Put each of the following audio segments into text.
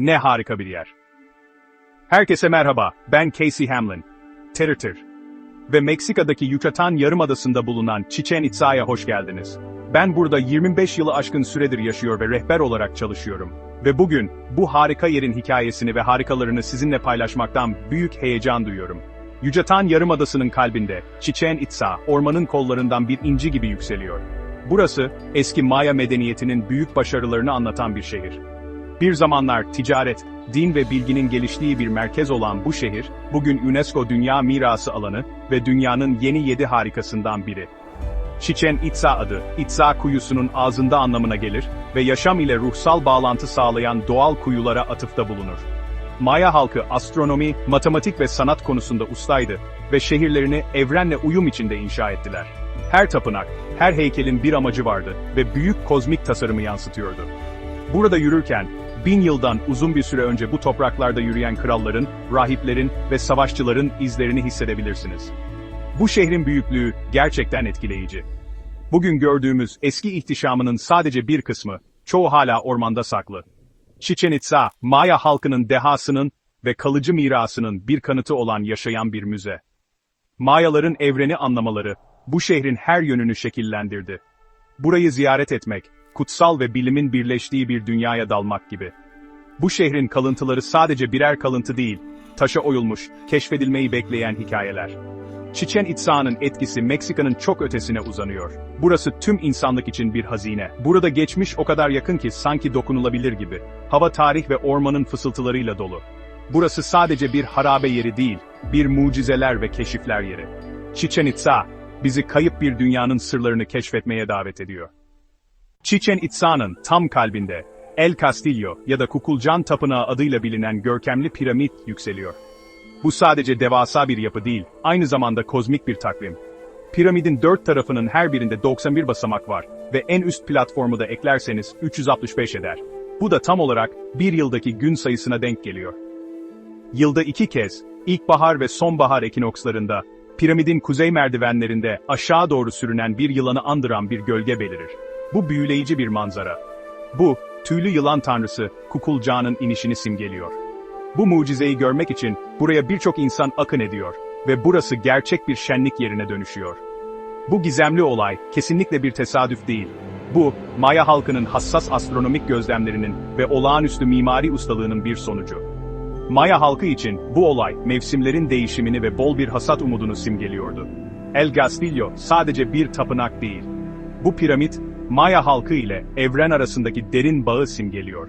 Ne harika bir yer. Herkese merhaba, ben Casey Hamlin. Territor. Ve Meksika'daki Yucatan Yarımadası'nda bulunan Chichen Itza'ya hoş geldiniz. Ben burada 25 yılı aşkın süredir yaşıyor ve rehber olarak çalışıyorum. Ve bugün, bu harika yerin hikayesini ve harikalarını sizinle paylaşmaktan büyük heyecan duyuyorum. Yucatan Yarımadası'nın kalbinde, Chichen Itza, ormanın kollarından bir inci gibi yükseliyor. Burası, eski Maya medeniyetinin büyük başarılarını anlatan bir şehir. Bir zamanlar ticaret, din ve bilginin geliştiği bir merkez olan bu şehir, bugün UNESCO Dünya Mirası alanı ve dünyanın yeni yedi harikasından biri. Chichen Itza adı, Itza kuyusunun ağzında anlamına gelir ve yaşam ile ruhsal bağlantı sağlayan doğal kuyulara atıfta bulunur. Maya halkı astronomi, matematik ve sanat konusunda ustaydı ve şehirlerini evrenle uyum içinde inşa ettiler. Her tapınak, her heykelin bir amacı vardı ve büyük kozmik tasarımı yansıtıyordu. Burada yürürken, bin yıldan uzun bir süre önce bu topraklarda yürüyen kralların, rahiplerin ve savaşçıların izlerini hissedebilirsiniz. Bu şehrin büyüklüğü gerçekten etkileyici. Bugün gördüğümüz eski ihtişamının sadece bir kısmı, çoğu hala ormanda saklı. Chichen Itza, Maya halkının dehasının ve kalıcı mirasının bir kanıtı olan yaşayan bir müze. Mayaların evreni anlamaları, bu şehrin her yönünü şekillendirdi. Burayı ziyaret etmek, kutsal ve bilimin birleştiği bir dünyaya dalmak gibi. Bu şehrin kalıntıları sadece birer kalıntı değil, taşa oyulmuş, keşfedilmeyi bekleyen hikayeler. Chichen Itza'nın etkisi Meksika'nın çok ötesine uzanıyor. Burası tüm insanlık için bir hazine. Burada geçmiş o kadar yakın ki sanki dokunulabilir gibi. Hava tarih ve ormanın fısıltılarıyla dolu. Burası sadece bir harabe yeri değil, bir mucizeler ve keşifler yeri. Chichen Itza, bizi kayıp bir dünyanın sırlarını keşfetmeye davet ediyor. Chichen Itza'nın tam kalbinde, El Castillo ya da Kukulcan Tapınağı adıyla bilinen görkemli piramit yükseliyor. Bu sadece devasa bir yapı değil, aynı zamanda kozmik bir takvim. Piramidin dört tarafının her birinde 91 basamak var ve en üst platformu da eklerseniz 365 eder. Bu da tam olarak bir yıldaki gün sayısına denk geliyor. Yılda iki kez, ilkbahar ve sonbahar ekinokslarında, piramidin kuzey merdivenlerinde aşağı doğru sürünen bir yılanı andıran bir gölge belirir. Bu büyüleyici bir manzara. Bu, tüylü yılan tanrısı Kukulcan'ın inişini simgeliyor. Bu mucizeyi görmek için buraya birçok insan akın ediyor ve burası gerçek bir şenlik yerine dönüşüyor. Bu gizemli olay kesinlikle bir tesadüf değil. Bu, Maya halkının hassas astronomik gözlemlerinin ve olağanüstü mimari ustalığının bir sonucu. Maya halkı için bu olay mevsimlerin değişimini ve bol bir hasat umudunu simgeliyordu. El Castillo sadece bir tapınak değil. Bu piramit, Maya halkı ile evren arasındaki derin bağı simgeliyor.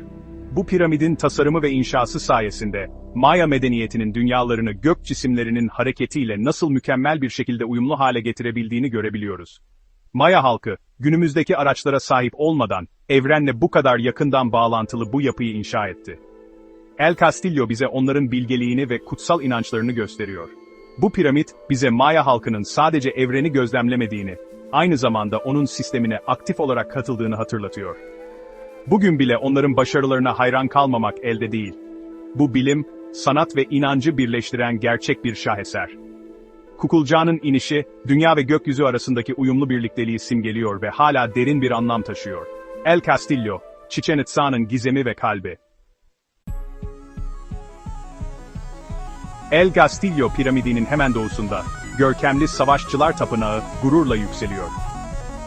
Bu piramidin tasarımı ve inşası sayesinde, Maya medeniyetinin dünyalarını gök cisimlerinin hareketiyle nasıl mükemmel bir şekilde uyumlu hale getirebildiğini görebiliyoruz. Maya halkı, günümüzdeki araçlara sahip olmadan, evrenle bu kadar yakından bağlantılı bu yapıyı inşa etti. El Castillo bize onların bilgeliğini ve kutsal inançlarını gösteriyor. Bu piramit, bize Maya halkının sadece evreni gözlemlemediğini, aynı zamanda onun sistemine aktif olarak katıldığını hatırlatıyor. Bugün bile onların başarılarına hayran kalmamak elde değil. Bu bilim, sanat ve inancı birleştiren gerçek bir şaheser. Kukulcan'ın inişi, dünya ve gökyüzü arasındaki uyumlu birlikteliği simgeliyor ve hala derin bir anlam taşıyor. El Castillo, Chichen Itza'nın gizemi ve kalbi. El Castillo piramidinin hemen doğusunda, görkemli savaşçılar tapınağı gururla yükseliyor.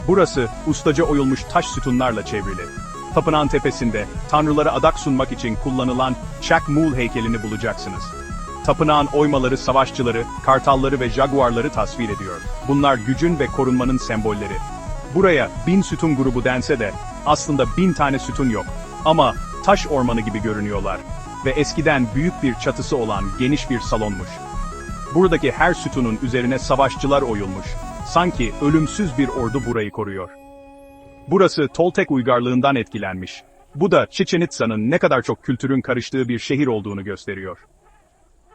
Burası, ustaca oyulmuş taş sütunlarla çevrili. Tapınağın tepesinde, tanrılara adak sunmak için kullanılan Chak Mul heykelini bulacaksınız. Tapınağın oymaları savaşçıları, kartalları ve jaguarları tasvir ediyor. Bunlar gücün ve korunmanın sembolleri. Buraya bin sütun grubu dense de, aslında bin tane sütun yok. Ama taş ormanı gibi görünüyorlar. Ve eskiden büyük bir çatısı olan geniş bir salonmuş. Buradaki her sütunun üzerine savaşçılar oyulmuş. Sanki ölümsüz bir ordu burayı koruyor. Burası Toltek uygarlığından etkilenmiş. Bu da Chichen Itza'nın ne kadar çok kültürün karıştığı bir şehir olduğunu gösteriyor.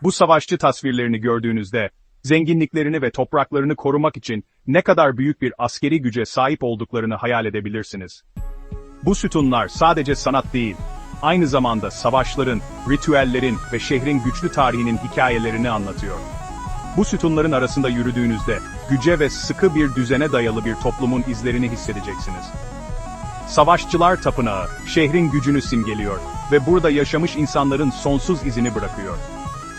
Bu savaşçı tasvirlerini gördüğünüzde, zenginliklerini ve topraklarını korumak için ne kadar büyük bir askeri güce sahip olduklarını hayal edebilirsiniz. Bu sütunlar sadece sanat değil, aynı zamanda savaşların, ritüellerin ve şehrin güçlü tarihinin hikayelerini anlatıyor. Bu sütunların arasında yürüdüğünüzde, güce ve sıkı bir düzene dayalı bir toplumun izlerini hissedeceksiniz. Savaşçılar Tapınağı, şehrin gücünü simgeliyor ve burada yaşamış insanların sonsuz izini bırakıyor.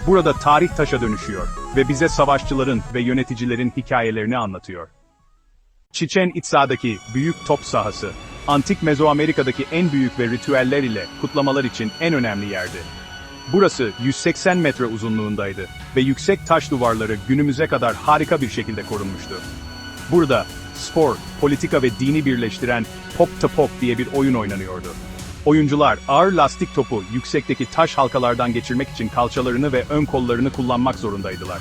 Burada tarih taşa dönüşüyor ve bize savaşçıların ve yöneticilerin hikayelerini anlatıyor. Çiçen İtsa'daki büyük top sahası, antik Mezoamerika'daki en büyük ve ritüeller ile kutlamalar için en önemli yerdi. Burası 180 metre uzunluğundaydı ve yüksek taş duvarları günümüze kadar harika bir şekilde korunmuştu. Burada spor, politika ve dini birleştiren Pop to Pop diye bir oyun oynanıyordu. Oyuncular ağır lastik topu yüksekteki taş halkalardan geçirmek için kalçalarını ve ön kollarını kullanmak zorundaydılar.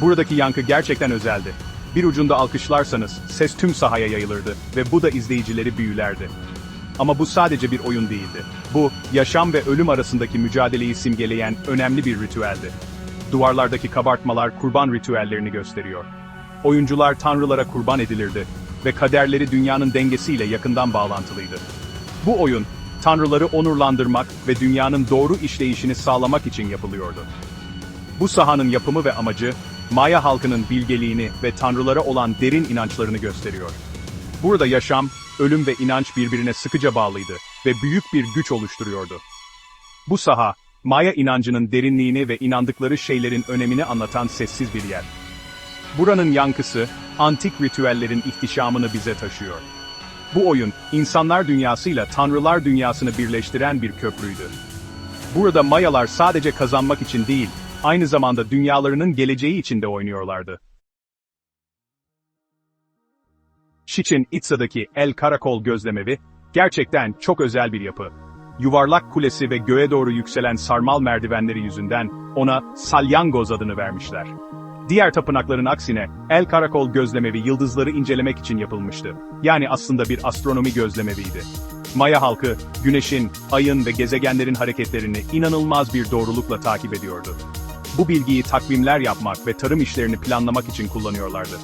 Buradaki yankı gerçekten özeldi. Bir ucunda alkışlarsanız ses tüm sahaya yayılırdı ve bu da izleyicileri büyülerdi. Ama bu sadece bir oyun değildi. Bu, yaşam ve ölüm arasındaki mücadeleyi simgeleyen önemli bir ritüeldi. Duvarlardaki kabartmalar kurban ritüellerini gösteriyor. Oyuncular tanrılara kurban edilirdi ve kaderleri dünyanın dengesiyle yakından bağlantılıydı. Bu oyun, tanrıları onurlandırmak ve dünyanın doğru işleyişini sağlamak için yapılıyordu. Bu sahanın yapımı ve amacı, Maya halkının bilgeliğini ve tanrılara olan derin inançlarını gösteriyor. Burada yaşam, ölüm ve inanç birbirine sıkıca bağlıydı ve büyük bir güç oluşturuyordu. Bu saha, Maya inancının derinliğini ve inandıkları şeylerin önemini anlatan sessiz bir yer. Buranın yankısı, antik ritüellerin ihtişamını bize taşıyor. Bu oyun, insanlar dünyasıyla tanrılar dünyasını birleştiren bir köprüydü. Burada Mayalar sadece kazanmak için değil, aynı zamanda dünyalarının geleceği için de oynuyorlardı. Chichen Itza'daki El Karakol gözlemevi, gerçekten çok özel bir yapı. Yuvarlak kulesi ve göğe doğru yükselen sarmal merdivenleri yüzünden ona Salyangoz adını vermişler. Diğer tapınakların aksine, El Karakol gözlemevi yıldızları incelemek için yapılmıştı. Yani aslında bir astronomi gözlemeviydi. Maya halkı, güneşin, ayın ve gezegenlerin hareketlerini inanılmaz bir doğrulukla takip ediyordu. Bu bilgiyi takvimler yapmak ve tarım işlerini planlamak için kullanıyorlardı.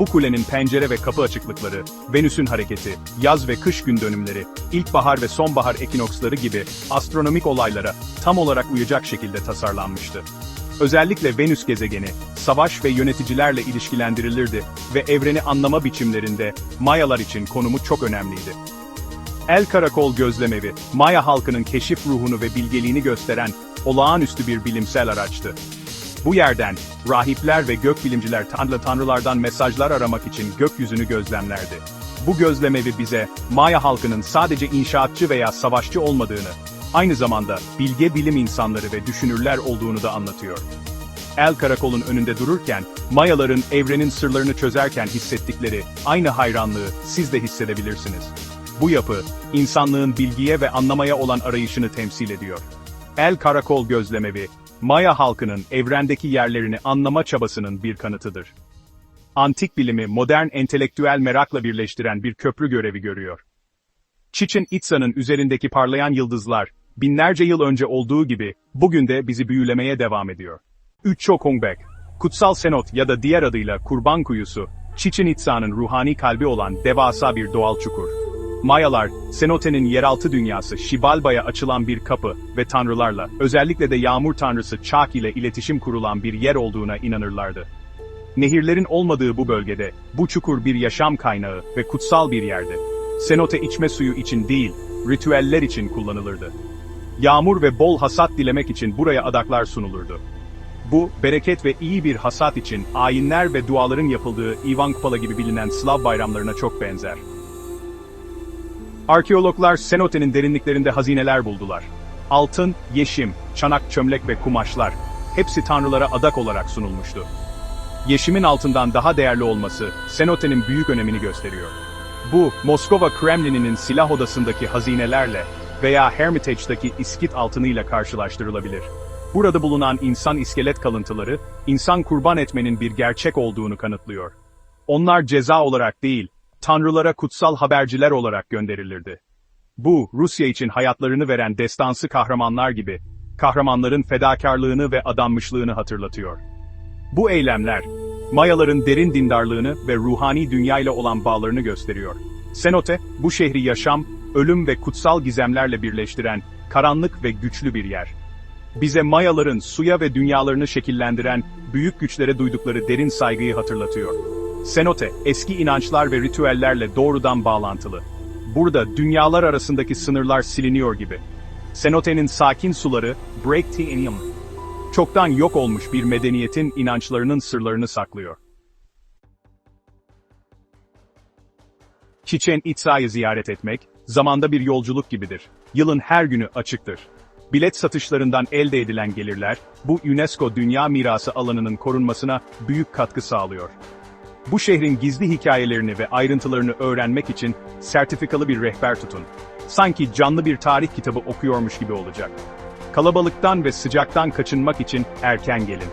Bu kulenin pencere ve kapı açıklıkları, Venüs'ün hareketi, yaz ve kış gün dönümleri, ilkbahar ve sonbahar ekinoksları gibi astronomik olaylara tam olarak uyacak şekilde tasarlanmıştı. Özellikle Venüs gezegeni, savaş ve yöneticilerle ilişkilendirilirdi ve evreni anlama biçimlerinde Mayalar için konumu çok önemliydi. El Karakol Gözlemevi, Maya halkının keşif ruhunu ve bilgeliğini gösteren olağanüstü bir bilimsel araçtı. Bu yerden, rahipler ve gökbilimciler tanrı tanrılardan mesajlar aramak için gökyüzünü gözlemlerdi. Bu gözlemevi bize, Maya halkının sadece inşaatçı veya savaşçı olmadığını, aynı zamanda bilge bilim insanları ve düşünürler olduğunu da anlatıyor. El Karakol'un önünde dururken, Mayaların evrenin sırlarını çözerken hissettikleri aynı hayranlığı siz de hissedebilirsiniz. Bu yapı, insanlığın bilgiye ve anlamaya olan arayışını temsil ediyor. El Karakol gözlemevi, Maya halkının evrendeki yerlerini anlama çabasının bir kanıtıdır. Antik bilimi modern entelektüel merakla birleştiren bir köprü görevi görüyor. Chichen Itza'nın üzerindeki parlayan yıldızlar, binlerce yıl önce olduğu gibi, bugün de bizi büyülemeye devam ediyor. Üçço Kongbek, Kutsal Senot ya da diğer adıyla Kurban Kuyusu, Chichen Itza'nın ruhani kalbi olan devasa bir doğal çukur. Mayalar, Senote'nin yeraltı dünyası Şibalba'ya açılan bir kapı ve tanrılarla, özellikle de yağmur tanrısı Çak ile iletişim kurulan bir yer olduğuna inanırlardı. Nehirlerin olmadığı bu bölgede, bu çukur bir yaşam kaynağı ve kutsal bir yerdi. Senote içme suyu için değil, ritüeller için kullanılırdı. Yağmur ve bol hasat dilemek için buraya adaklar sunulurdu. Bu, bereket ve iyi bir hasat için ayinler ve duaların yapıldığı Ivan Kupala gibi bilinen Slav bayramlarına çok benzer. Arkeologlar Senote'nin derinliklerinde hazineler buldular. Altın, yeşim, çanak çömlek ve kumaşlar, hepsi tanrılara adak olarak sunulmuştu. Yeşimin altından daha değerli olması, Senote'nin büyük önemini gösteriyor. Bu, Moskova Kremlin'inin silah odasındaki hazinelerle veya Hermitage'daki iskit altınıyla karşılaştırılabilir. Burada bulunan insan iskelet kalıntıları, insan kurban etmenin bir gerçek olduğunu kanıtlıyor. Onlar ceza olarak değil, tanrılara kutsal haberciler olarak gönderilirdi. Bu, Rusya için hayatlarını veren destansı kahramanlar gibi, kahramanların fedakarlığını ve adanmışlığını hatırlatıyor. Bu eylemler, Mayaların derin dindarlığını ve ruhani dünyayla olan bağlarını gösteriyor. Senote, bu şehri yaşam, ölüm ve kutsal gizemlerle birleştiren, karanlık ve güçlü bir yer. Bize Mayaların suya ve dünyalarını şekillendiren, büyük güçlere duydukları derin saygıyı hatırlatıyor. Senote, eski inançlar ve ritüellerle doğrudan bağlantılı. Burada dünyalar arasındaki sınırlar siliniyor gibi. Cenote'nin sakin suları, Break the Inium. Çoktan yok olmuş bir medeniyetin inançlarının sırlarını saklıyor. Çiçen İtsa'yı ziyaret etmek, zamanda bir yolculuk gibidir. Yılın her günü açıktır. Bilet satışlarından elde edilen gelirler, bu UNESCO Dünya Mirası alanının korunmasına büyük katkı sağlıyor. Bu şehrin gizli hikayelerini ve ayrıntılarını öğrenmek için sertifikalı bir rehber tutun. Sanki canlı bir tarih kitabı okuyormuş gibi olacak. Kalabalıktan ve sıcaktan kaçınmak için erken gelin.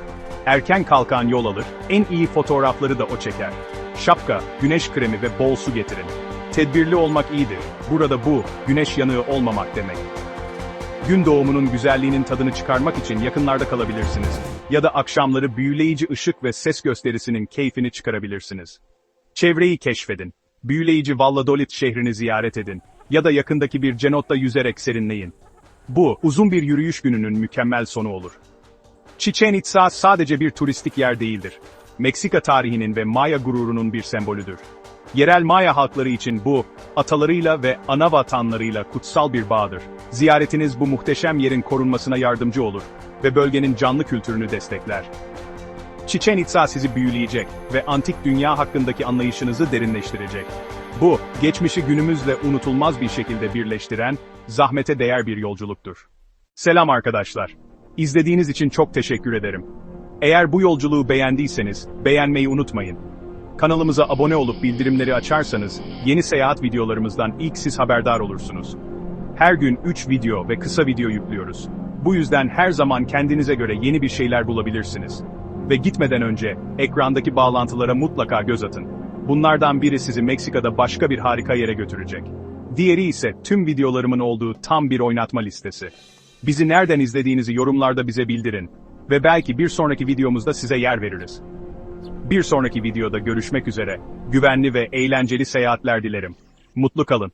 Erken kalkan yol alır, en iyi fotoğrafları da o çeker. Şapka, güneş kremi ve bol su getirin. Tedbirli olmak iyidir. Burada bu, güneş yanığı olmamak demek. Gün doğumunun güzelliğinin tadını çıkarmak için yakınlarda kalabilirsiniz. Ya da akşamları büyüleyici ışık ve ses gösterisinin keyfini çıkarabilirsiniz. Çevreyi keşfedin. Büyüleyici Valladolid şehrini ziyaret edin. Ya da yakındaki bir cenotta yüzerek serinleyin. Bu, uzun bir yürüyüş gününün mükemmel sonu olur. Chichen Itza sadece bir turistik yer değildir. Meksika tarihinin ve Maya gururunun bir sembolüdür. Yerel Maya halkları için bu, atalarıyla ve ana vatanlarıyla kutsal bir bağdır. Ziyaretiniz bu muhteşem yerin korunmasına yardımcı olur ve bölgenin canlı kültürünü destekler. Chichen Itza sizi büyüleyecek ve antik dünya hakkındaki anlayışınızı derinleştirecek. Bu, geçmişi günümüzle unutulmaz bir şekilde birleştiren, zahmete değer bir yolculuktur. Selam arkadaşlar. İzlediğiniz için çok teşekkür ederim. Eğer bu yolculuğu beğendiyseniz, beğenmeyi unutmayın. Kanalımıza abone olup bildirimleri açarsanız, yeni seyahat videolarımızdan ilk siz haberdar olursunuz. Her gün 3 video ve kısa video yüklüyoruz. Bu yüzden her zaman kendinize göre yeni bir şeyler bulabilirsiniz. Ve gitmeden önce, ekrandaki bağlantılara mutlaka göz atın. Bunlardan biri sizi Meksika'da başka bir harika yere götürecek. Diğeri ise tüm videolarımın olduğu tam bir oynatma listesi. Bizi nereden izlediğinizi yorumlarda bize bildirin. Ve belki bir sonraki videomuzda size yer veririz. Bir sonraki videoda görüşmek üzere. Güvenli ve eğlenceli seyahatler dilerim. Mutlu kalın.